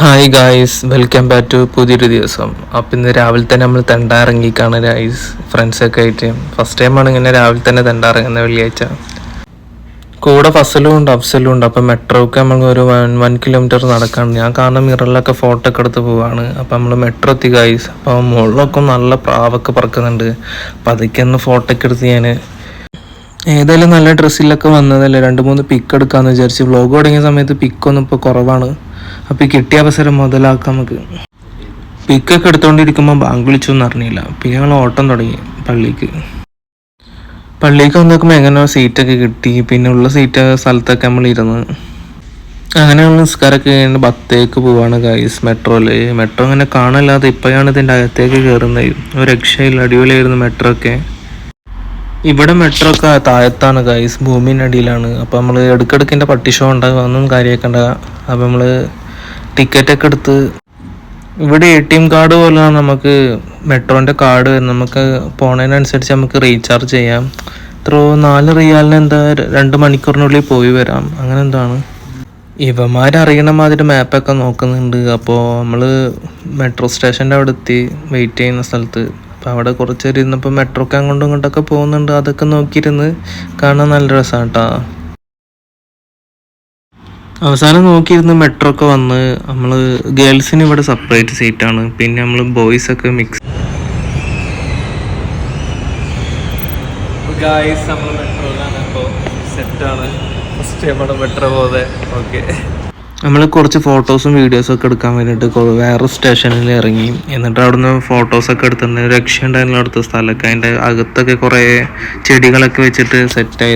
Hi guys welcome back to പുതിയൊരു ദിവസം. അപ്പം ഇന്ന് രാവിലെ തന്നെ നമ്മൾ തെണ്ട ഇറങ്ങിക്കാണ് ഗായ്സ് ഫ്രണ്ട്സൊക്കെ ആയിട്ട്. ഫസ്റ്റ് ടൈമാണ് ഇങ്ങനെ രാവിലെ തന്നെ തെണ്ട ഇറങ്ങുന്ന വെള്ളിയാഴ്ച. കൂടെ ഫസലും ഉണ്ട് അഫ്സലും ഉണ്ട്. അപ്പം മെട്രോക്ക് നമ്മൾ ഒരു വൺ വൺ കിലോമീറ്റർ നടക്കാണ്. ഞാൻ കാണുന്ന മിററിലൊക്കെ ഫോട്ടോ ഒക്കെ എടുത്ത് പോവാണ്. അപ്പം നമ്മൾ മെട്രോ എത്തി ഗായ്സ് അപ്പം മുകളിലൊക്കെ നല്ല പ്രാവൊക്കെ പറക്കുന്നുണ്ട്. അപ്പം അതൊക്കെ ഒന്ന് ഫോട്ടോ ഒക്കെ എടുത്ത് ഞാൻ ഏതായാലും നല്ല ഡ്രസ്സിലൊക്കെ വന്നതല്ലേ? രണ്ട് മൂന്ന് പിക്ക് എടുക്കാമെന്ന് വിചാരിച്ച്. വ്ളോഗ് തുടങ്ങിയ സമയത്ത് പിക്കൊന്നും ഇപ്പോൾ കുറവാണ്. അപ്പോൾ ഈ കിട്ടിയ അവസരം മുതലാക്കാം നമുക്ക്. പിക്കൊക്കെ എടുത്തുകൊണ്ടിരിക്കുമ്പോൾ ബാങ്ക് വിളിച്ചു എന്ന് അറിഞ്ഞില്ല. പിന്നെ ഞങ്ങൾ ഓട്ടം തുടങ്ങി പള്ളിക്ക്. പള്ളിക്ക് വന്ന് എങ്ങനെ എങ്ങനെയോ സീറ്റൊക്കെ കിട്ടി. പിന്നെ ഉള്ള സീറ്റ് സ്ഥലത്തൊക്കെ നമ്മൾ ഇരുന്ന്. അങ്ങനെ നിസ്കാരമൊക്കെ കഴിഞ്ഞ് ബത്തേക്ക് പോവാണ് ഗൈസ് മെട്രോയിൽ മെട്രോ അങ്ങനെ കാണില്ലാതെ ഇപ്പോഴാണ് ഇതിന്റെ അകത്തേക്ക് കയറുന്നത് ഒരു രക്ഷയില്ല. അടിപൊളിയായിരുന്നു മെട്രോ ഒക്കെ. ഇവിടെ മെട്രോ ഒക്കെ താഴത്താണ് ഗൈസ് ഭൂമിന്റെ അടിയിലാണ് അപ്പോൾ നമ്മൾ ഇടയ്ക്കിടയ്ക്ക് പട്ടിഷോ ഉണ്ടാകും ഒന്നും കാര്യമാക്കണ്ട. അപ്പോൾ നമ്മൾ ടിക്കറ്റ് ഒക്കെ എടുത്ത് ഇവിടെ എ ടി എം കാർഡ് പോലെയാണ് നമുക്ക് മെട്രോന്റെ കാർഡ് നമുക്ക് പോണതിനനുസരിച്ച് നമുക്ക് റീചാർജ് ചെയ്യാം. ഇത്ര നാല് റിയാലിന് എന്താ രണ്ട് മണിക്കൂറിനുള്ളിൽ പോയി വരാം. അങ്ങനെ എന്താണ്? ഇവന്മാരറിയണ മാതിരി മാപ്പൊക്കെ നോക്കുന്നുണ്ട്. അപ്പോൾ നമ്മൾ മെട്രോ സ്റ്റേഷന്റെ അവിടെ എത്തി വെയിറ്റ് ചെയ്യുന്ന സ്ഥലത്ത്. അപ്പോൾ അവിടെ കുറച്ച് ഇരുന്നപ്പോൾ മെട്രോക്ക് അങ്ങോട്ടും ഇങ്ങോട്ടൊക്കെ പോകുന്നുണ്ട്. അതൊക്കെ നോക്കിയിരുന്ന് കാണാൻ നല്ല രസമാണ് കേട്ടോ അവസാനം നോക്കിയിരുന്ന് മെട്രോ ഒക്കെ വന്ന് നമ്മൾ ഗേൾസിന് ഇവിടെ സെപ്പറേറ്റ് സീറ്റാണ് പിന്നെ നമ്മൾ ബോയ്സ് ഒക്കെ മിക്സ് ഗായ്സ് നമ്മൾ മെട്രോയിലാണ് അപ്പോൾ സെറ്റാണ് ഫസ്റ്റ് നമ്മുടെ മെട്രോ ഓക്കെ നമ്മൾ കുറച്ച് ഫോട്ടോസും വീഡിയോസും ഒക്കെ എടുക്കാൻ വേണ്ടിയിട്ട് വേറെ സ്റ്റേഷനിൽ ഇറങ്ങി. എന്നിട്ട് അവിടുന്ന് ഫോട്ടോസൊക്കെ എടുത്തിട്ടുണ്ട് രക്ഷ ഉണ്ടായിരുന്ന അടുത്ത സ്ഥലമൊക്കെ. അതിന്റെ അകത്തൊക്കെ കുറേ ചെടികളൊക്കെ വെച്ചിട്ട് സെറ്റായി